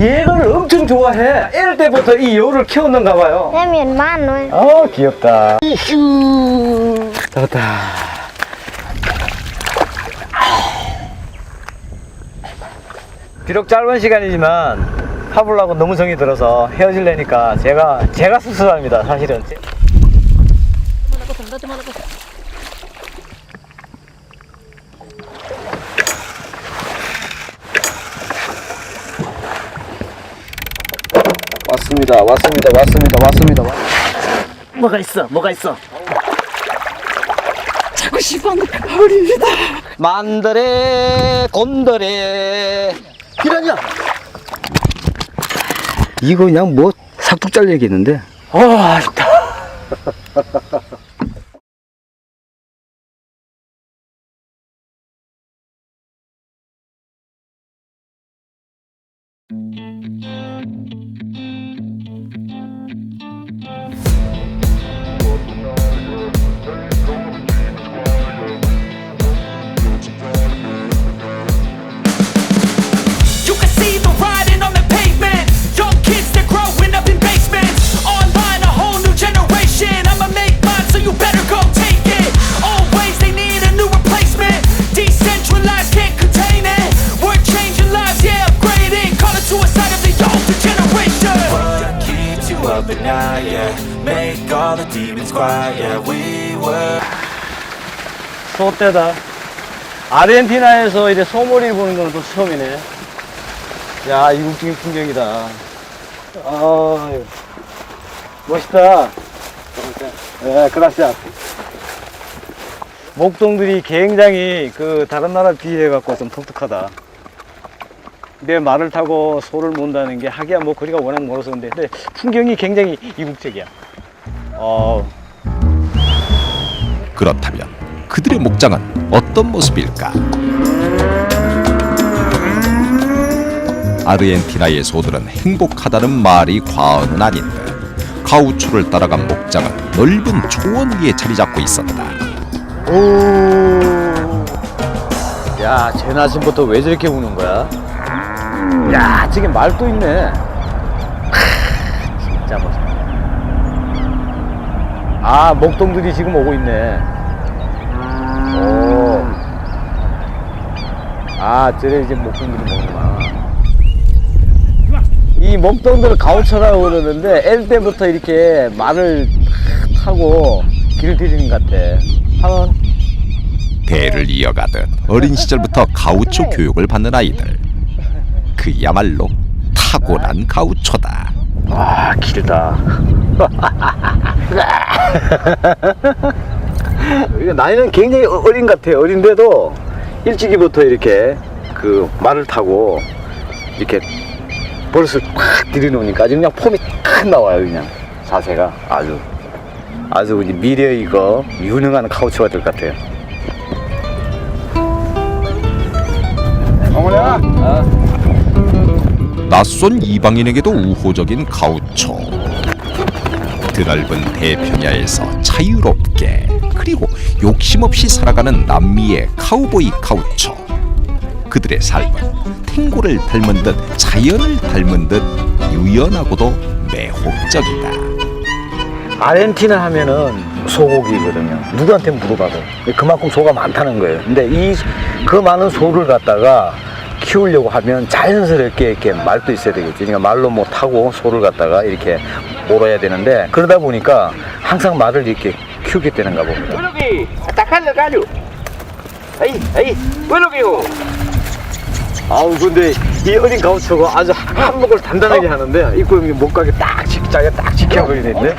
얘를 엄청 좋아해. 애를 때부터 이 여우를 키웠는가 봐요. em miền 어, 귀엽다. 이슈. 잡았다. 비록 짧은 시간이지만 파블라고 너무 정이 들어서 헤어질래니까 제가 제가 씁쓸합니다 사실은. 왔습니다. 왔습니다. 왔습니다. 왔습니다. 왔- 뭐가 있어? 뭐가 있어. 자고 싶어하는 어린이다. 만들에 곤드레. 이러냐 이거 그냥 뭐 삭둑 잘리겠는데? 아 아쉽다 demons quiet, yeah. We were. 소떼다. 아르헨티나에서 이제 소머리를 보는 건 또 처음이네. 야 이국적인 풍경이다. 아 멋있다. 예 그라시아. 목동들이 굉장히 그 다른 나라 비해 갖고 좀 독특하다. 내 말을 타고 소를 mon다는 게 하기야 뭐 거리가 워낙 멀어서 근데. 근데 풍경이 굉장히 이국적이야 어 그렇다면 그들의 목장은 어떤 모습일까? 아르헨티나의 소들은 행복하다는 말이 과언은 아닌데 가우초를 따라간 목장은 넓은 초원 위에 자리 잡고 있었다. 오. 야, 쟤 아침부터 왜 저렇게 우는 거야? 야, 저게 말도 있네. 크, 진짜 멋있다. 아, 목동들이 지금 오고 있네. 오. 아, 저래 이제 목동들이 오는구나. 이 목동들을 가우쳐라고 그러는데, 애 때부터 이렇게 말을 타고 길 들이는 것 같아. 한번 대를 이어가듯 어린 시절부터 가우초 교육을 받는 아이들. 그야말로 타고난 가우초다. 와 길다. 나이는 굉장히 어- 어린 것 같아요. 어린데도 일찍이부터 이렇게 그 말을 타고 이렇게 버릇을 팍 들이놓으니까 아주 그냥 폼이 탁 나와요. 그냥 자세가 아주 아주 이제 미래 이거 유능한 카우처가 될 것 같아요. 어머나. 아. 낯선 이방인에게도 우호적인 가우초. 드넓은 대평야에서 자유롭게 그리고 욕심 없이 살아가는 남미의 카우보이 가우초. 그들의 삶은 탱고를 닮은 듯 자연을 닮은 듯 유연하고도 매혹적이다. 아르헨티나 하면은 소고기거든요. 누구한테 물어봐도 그만큼 소가 많다는 거예요. 근데 이 그 많은 소를 갖다가 키우려고 하면 자연스럽게 이렇게 말도 있어야 되겠지. 그러니까 말로 뭐 타고 소를 갖다가 이렇게 몰아야 되는데 그러다 보니까 항상 말을 이렇게 키우게 되는가 봅니다. Al gallo. Ahí, ahí. Bueno, viejo. 아우 근데 이 어린 가우처가 아주 한몫을 단단하게 하는데 입고 못 가게 딱 지, 자기가 딱 지켜보게 되는데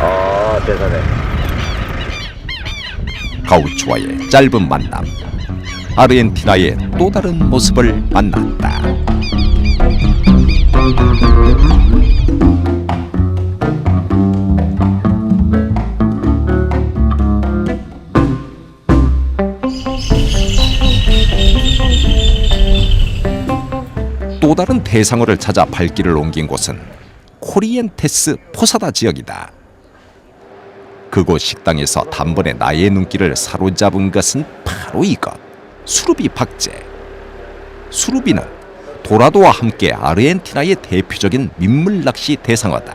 아 대단해. 가우초와의 짧은 만남. 아르헨티나의 또 다른 모습을 만났다. 대상어를 찾아 발길을 옮긴 곳은 코리엔테스 포사다 지역이다. 그곳 식당에서 단번에 나의 눈길을 사로잡은 것은 바로 이것 수루비 박제. 수루비는 도라도와 함께 아르헨티나의 대표적인 민물 낚시 대상어다.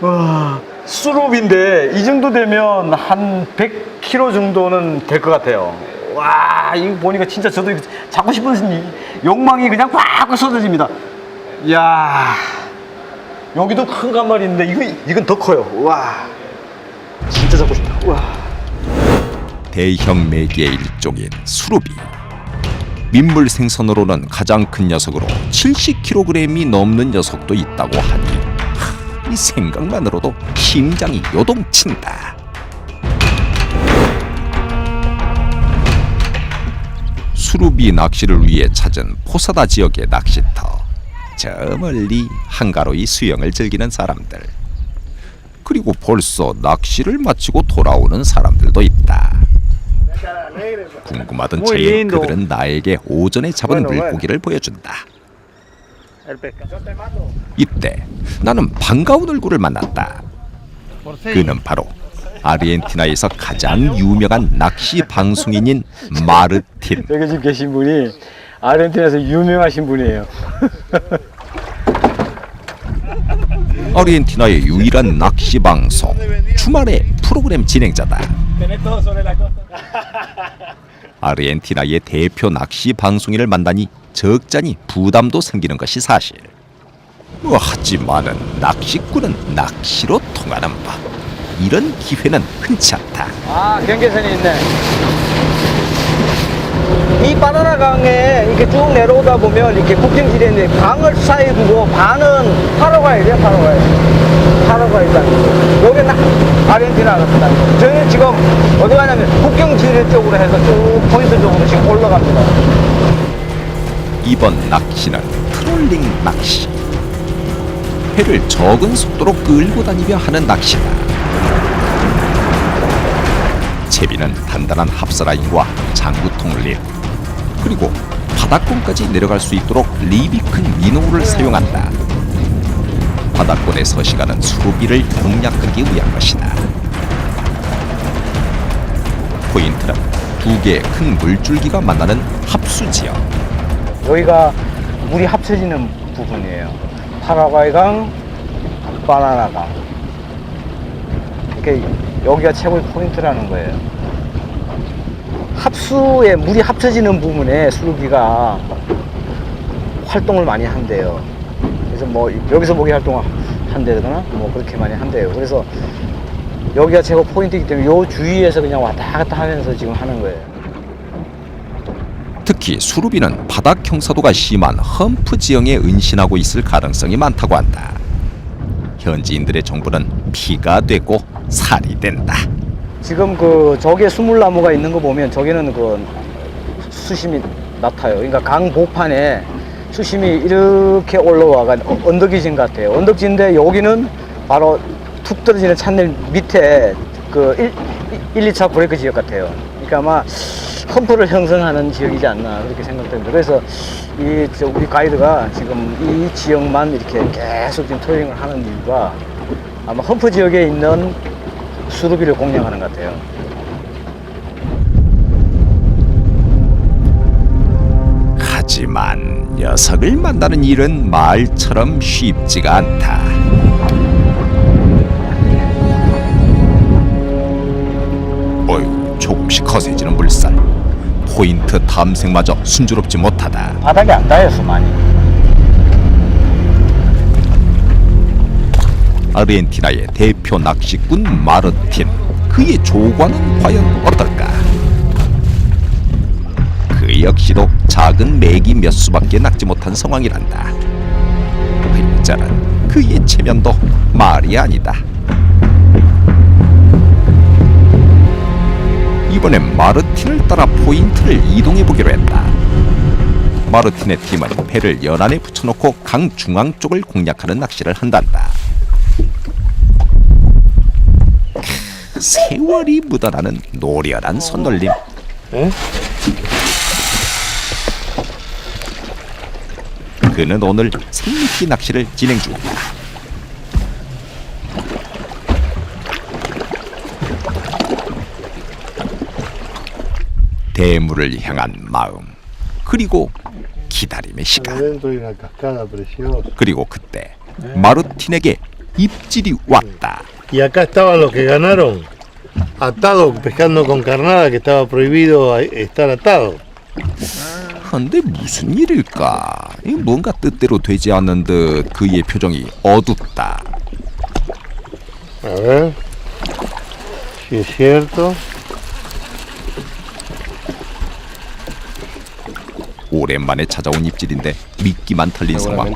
와, 수룹인데 이 정도 되면 한 100kg 정도는 될 것 같아요. 와, 이거 보니까 진짜 저도 잡고 싶은 이 욕망이 그냥 꽉꽉 쏟아집니다. 이야, 여기도 큰 간말인데 이거 이건 더 커요. 와, 진짜 잡고 싶다. 와. 대형 메기의 일종인 수루비. 민물 생선으로는 가장 큰 녀석으로 70kg이 넘는 녀석도 있다고 하니 하, 이 생각만으로도 심장이 요동친다. 수루비 낚시를 위해 찾은 포사다 지역의 낚시터. 저 멀리 한가로이 수영을 즐기는 사람들. 그리고 벌써 낚시를 마치고 돌아오는 사람들도 있다. 궁금하던 채에 그들은 나에게 오전에 잡은 물고기를 보여준다. 이때 나는 반가운 얼굴을 만났다. 그는 바로 아르헨티나에서 가장 유명한 낚시 방송인인 마르틴. 여기 지금 계신 분이 아르헨티나에서 유명하신 분이에요. 아르헨티나의 유일한 낚시 방송 주말의 프로그램 진행자다. 아르헨티나의 대표 낚시 방송인을 만나니 적잖이 부담도 생기는 것이 사실. 뭐 하지만은 낚시꾼은 낚시로 통하는 법. 이런 기회는 흔치 않다. 아, 경계선이 있네. 이 바나나 강에 이렇게 쭉 내려오다 보면 이렇게 국경지대에 있는데 강을 사이 두고 반은 파라과이 돼, 파라과이. 파라과이 땅. 여기는 아르헨티나 같다. 저희는 지금 어디 가냐면 국경지대 쪽으로 해서 쭉 포인트 쪽으로 지금 올라갑니다. 이번 낚시는 트롤링 낚시. 회를 적은 속도로 끌고 다니며 하는 낚시다. 채비는 단단한 합사라인과 장구통을 릴 그리고 바닥권까지 내려갈 수 있도록 립이 큰 미노를 사용한다. 바닥권에 서시가는 수로비를 공략하기 위한 것이다. 포인트는 두 개의 큰 물줄기가 만나는 합수 지역. 여기가 물이 합쳐지는 부분이에요. 파라과이강, 바나나강. 이렇게 여기가 최고의 포인트라는 거예요. 합수에 물이 합쳐지는 부분에 수루기가 활동을 많이 한대요. 그래서 뭐 여기서 모기 활동을 한다거나 뭐 그렇게 많이 한대요. 그래서 여기가 최고 포인트이기 때문에 요 주위에서 그냥 왔다 갔다 하면서 지금 하는 거예요. 특히 수루비는 바닥 형사도가 심한 험프 지형에 은신하고 있을 가능성이 많다고 한다. 현지인들의 정보는 피가 되고 살이 된다. 지금 그 저기에 수물나무가 있는 거 보면 저기는 그 수심이 낮아요. 그러니까 강 보판에 수심이 이렇게 올라와가 어, 언덕이진 같아요. 언덕진데 여기는 바로 툭 떨어지는 찬늘 밑에 그 1, 1, 2차 브레이크 지역 같아요. 그러니까 아마 험프를 형성하는 지역이지 않나 그렇게 생각됩니다. 그래서 이저 우리 가이드가 지금 이 지역만 이렇게 계속 지금 트레이닝을 하는 이유가 아마 험프 지역에 있는 수루비를 공략하는 것 같아요. 하지만 녀석을 만나는 일은 말처럼 쉽지가 않다. 어휴, 조금씩 거세지는 물살. 포인트 탐색마저 순조롭지 못하다. 바닥에 안 닿아서 많이. 아르헨티나의 대표 낚시꾼 마르틴. 그의 조과는 과연 어떨까? 그 역시도 작은 메기 몇 수밖에 낚지 못한 상황이란다. 진짜는 그의 체면도 말이 아니다. 이번엔 마르틴을 따라 포인트를 이동해 보기로 했다. 마르틴의 팀은 배를 연안에 붙여놓고 강 중앙 쪽을 공략하는 낚시를 한단다. 세월이 묻어나는 노련한 손놀림. 그는 오늘 생미끼 낚시를 진행 중이다. 대물을 향한 마음 그리고 기다림의 시간. 그리고 그때 마르틴에게 입질이 왔다. Y acá estaban los que ganaron atados pescando con carnada, que estaba prohibido estar atado. 근데 무슨 일일까? 이 뭔가 뜻대로 되지 않는 듯 그의 표정이 어둡다. A ver si es cierto. 오랜만에 찾아온 입질인데 미끼만 털린 상황.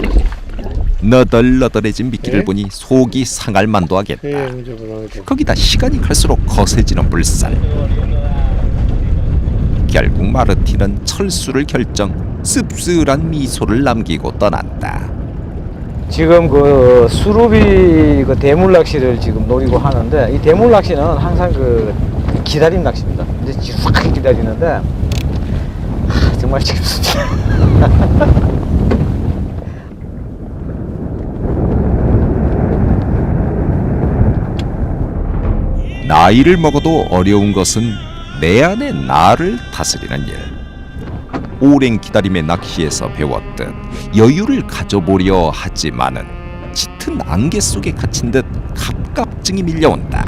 너덜너덜해진 미끼를 예? 보니 속이 상할 만도 하겠다. problema. 거기다 시간이 갈수록 거세지는 물살. 결국 마르틴은 철수를 결정, 씁쓸한 미소를 남기고 떠난다. 지금 그 수루비 그 대물 낚시를 지금 노리고 하는데 이 대물 낚시는 항상 그 기다림 낚시입니다. 이제 싹 기다리는데 하, 정말 지겹습니다. 나이를 먹어도 어려운 것은 내 안의 나를 다스리는 일. 오랜 기다림의 낚시에서 배웠듯 여유를 가져보려 하지만은 짙은 안개 속에 갇힌 듯 갑갑증이 밀려온다.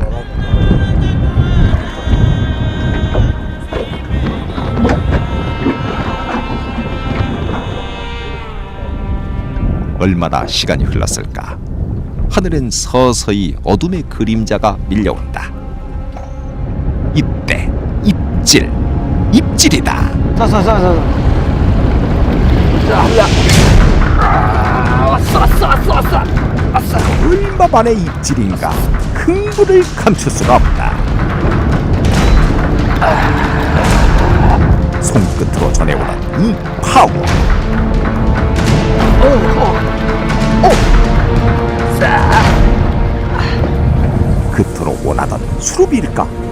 얼마나 시간이 흘렀을까? 하늘엔 서서히 어둠의 그림자가 밀려온다. 입질, 입질이다. 자자자자. 얼마 만의 입질인가 흥분을 감출 수가 없다. 손끝으로 전해오는 이 파워. 그토록 원하던 수루비일까?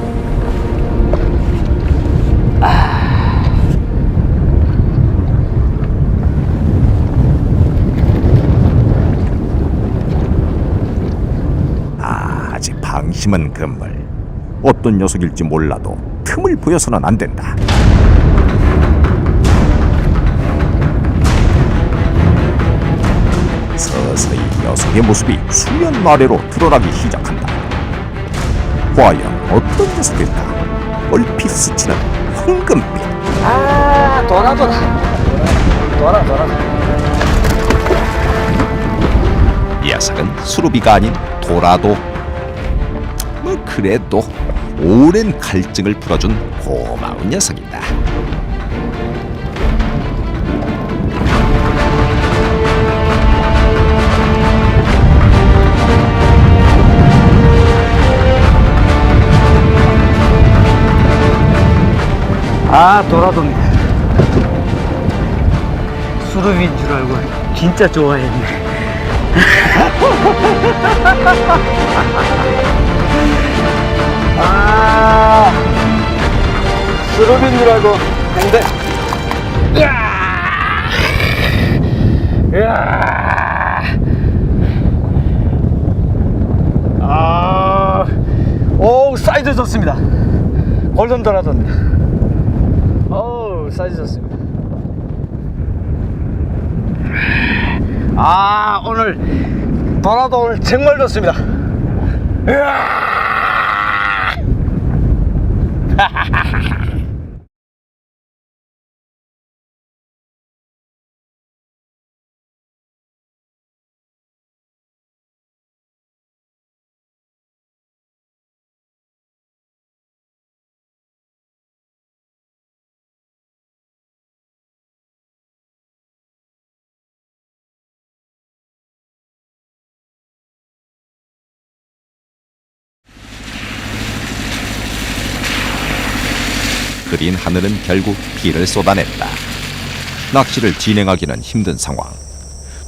아, 아직 방심은 금물. 어떤 녀석일지 몰라도 틈을 보여서는 안 된다. 서서히 녀석의 모습이 수면 아래로 드러나기 시작한다. 과연 어떤 녀석일까? 얼핏 스치는 황금빛. 아 돌아 돌아. 돌아 돌아. 이 녀석은 수루비가 아닌 도라도. 뭐 그래도 오랜 갈증을 풀어준 고마운 녀석이다. 아 돌아도네. 수루비인 줄 알고 진짜 좋아했네. 아 수루비인 줄 알고 근데 으아! 으아! 아, 오 사이즈 좋습니다. 골든 도라도입니다. 어우 사이즈 좋습니다 아 오늘 도라도 오늘 정말 좋습니다 으아! 그린 하늘은 결국 비를 쏟아냈다. 낚시를 진행하기는 힘든 상황.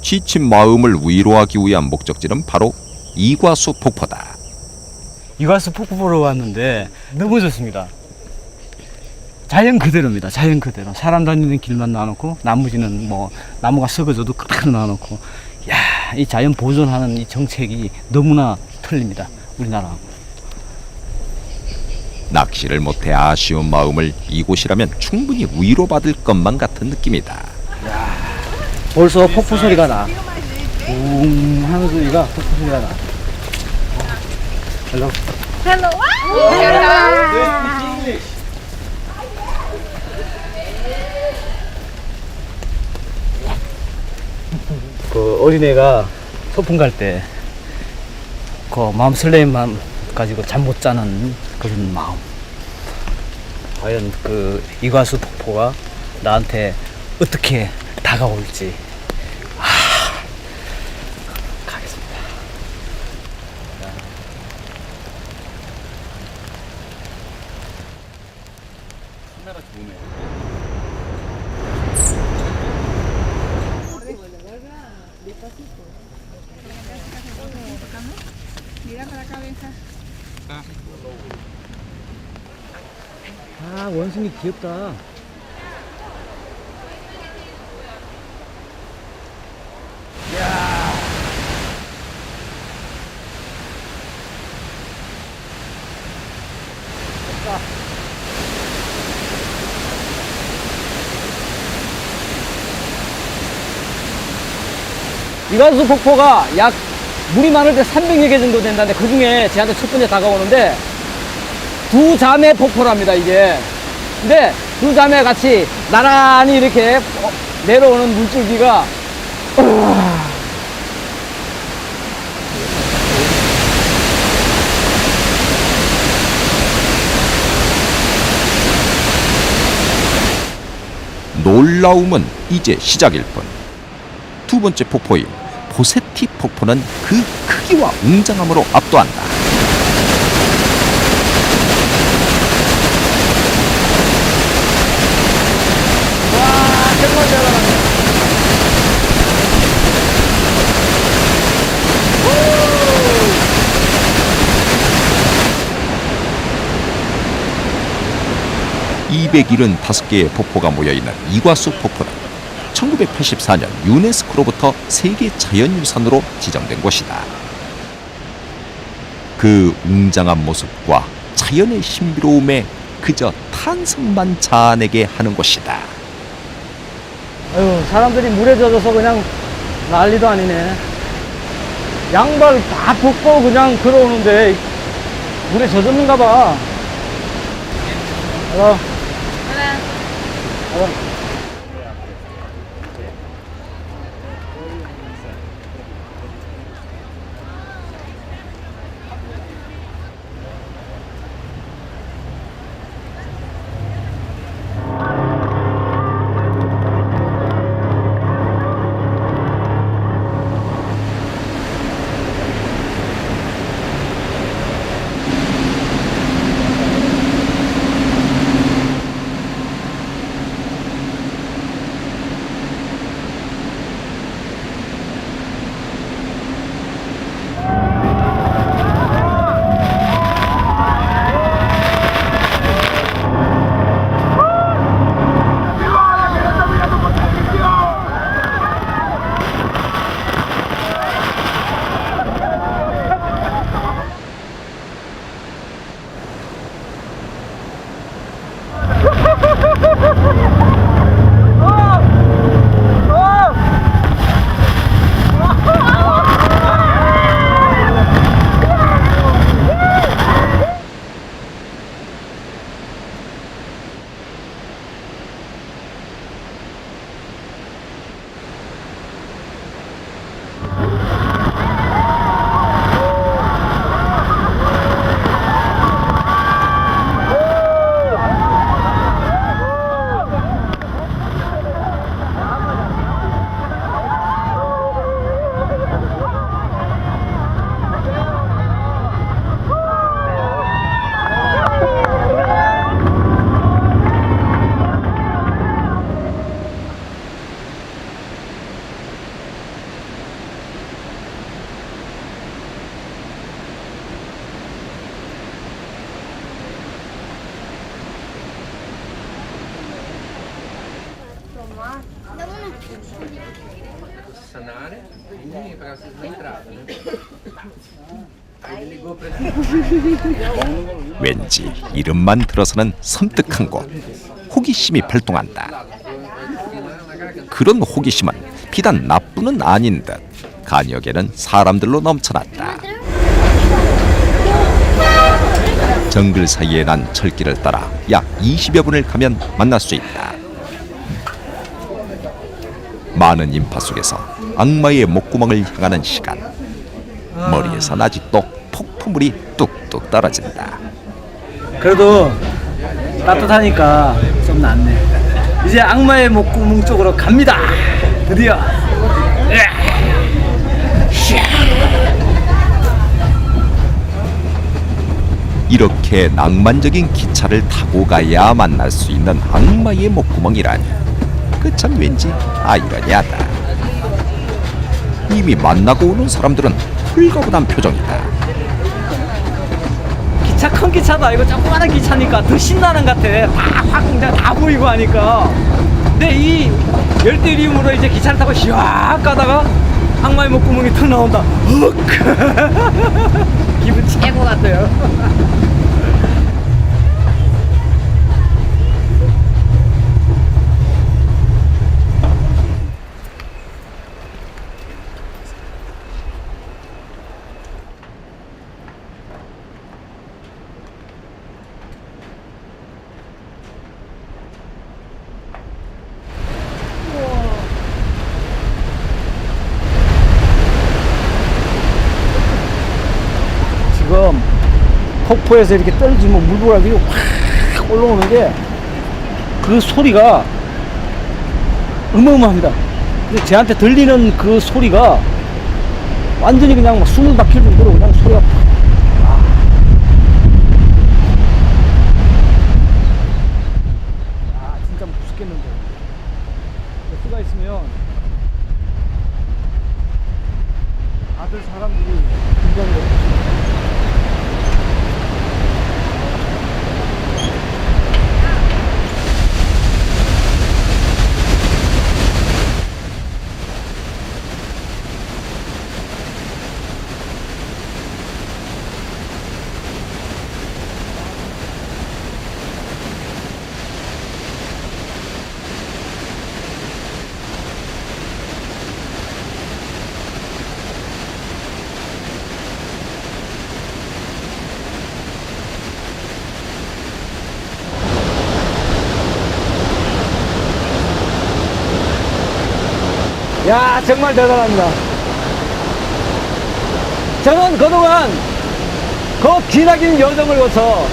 지친 마음을 위로하기 위한 목적지는 바로 이과수 폭포다. 이과수 폭포 보러 왔는데 너무 좋습니다. 자연 그대로입니다. 자연 그대로. 사람 다니는 길만 놔놓고 나머지는 뭐 나무가 썩어져도 그대로 놔놓고 야, 이 자연 보존하는 이 정책이 너무나 틀립니다. 우리나라하고. 낚시를 못해 아쉬운 마음을 이곳이라면 충분히 위로받을 것만 같은 느낌이다. 벌써 폭포 소리가 나. 웅 하는 소리가 폭포 소리가 나. 헬로. 그 어린애가 소풍 갈 때 그 마음 설레임 마음 가지고 잠 못 자는 그런 마음. 과연 그 이과수 폭포가 나한테 어떻게 다가올지. 아, 가겠습니다. 아 원숭이 귀엽다. 이가수 폭포가 약 물이 많을 때 300여 개 정도 된다는데 그 중에 제한테 첫 번째 다가오는데 두 자매 폭포랍니다 이게 근데 두 자매 같이 나란히 이렇게 어, 내려오는 물줄기가 놀라움은 이제 시작일 뿐. 두 번째 폭포인 보세티 폭포는 그 크기와 웅장함으로 압도한다. (275개의) 폭포가 모여있는 이과수 폭포는 1984년 유네스코로부터 세계 자연유산으로 지정된 곳이다. 그 웅장한 모습과 자연의 신비로움에 그저 탄성만 자아내게 하는 곳이다. 아유 사람들이 물에 젖어서 그냥 난리도 아니네 양발 다 벗고 그냥 걸어오는데 물에 젖었는가 봐 어. 왠 이름만 들어서는 섬뜩한 곳. 호기심이 발동한다. 그런 호기심은 비단 나뿐은 아닌 듯 간역에는 사람들로 넘쳐났다. 정글 사이에 난 철길을 따라 약 20여 분을 가면 만날 수 있다. 많은 인파 속에서 악마의 목구멍을 향하는 시간. 머리에선 아직도 폭풍물이 뚝뚝 떨어진다. 그래도 따뜻하니까 좀 낫네. 이제 악마의 목구멍 쪽으로 갑니다. 드디어. 이렇게 낭만적인 기차를 타고 가야 만날 수 있는 악마의 목구멍이라니 그 참 왠지 아이러니하다 이미 만나고 오는 사람들은 홀가분한 표정이다 기차 큰 기차도 아니고 조그마한 기차니까 더 신나는 것 같아. 확확 그냥 다 보이고 하니까. 근데 이 열대림으로 이제 기차를 타고 휘악 가다가 악마의 목구멍이 턱 나온다. 흑! 기분 최고 같아요. 지금 폭포에서 이렇게 떨어지면 물보라기 확 올라오는 게그 소리가 어마어마합니다. 근데 제한테 들리는 그 소리가 완전히 그냥 막 숨을 막힐 정도로 그냥 소리가 팍. 아. 아, 진짜 무섭겠는데. 수가 있으면 다들 사람들이 굉장히 야 정말 대단합니다. 저는 그동안 그 기나긴 여정을 거쳐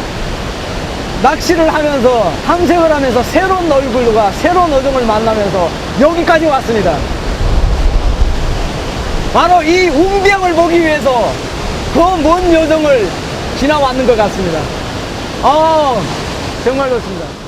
낚시를 하면서 탐색을 하면서 새로운 얼굴과 새로운 어종을 만나면서 여기까지 왔습니다. 바로 이 운병을 보기 위해서 그 먼 여정을 지나왔는 것 같습니다. 아 정말 좋습니다.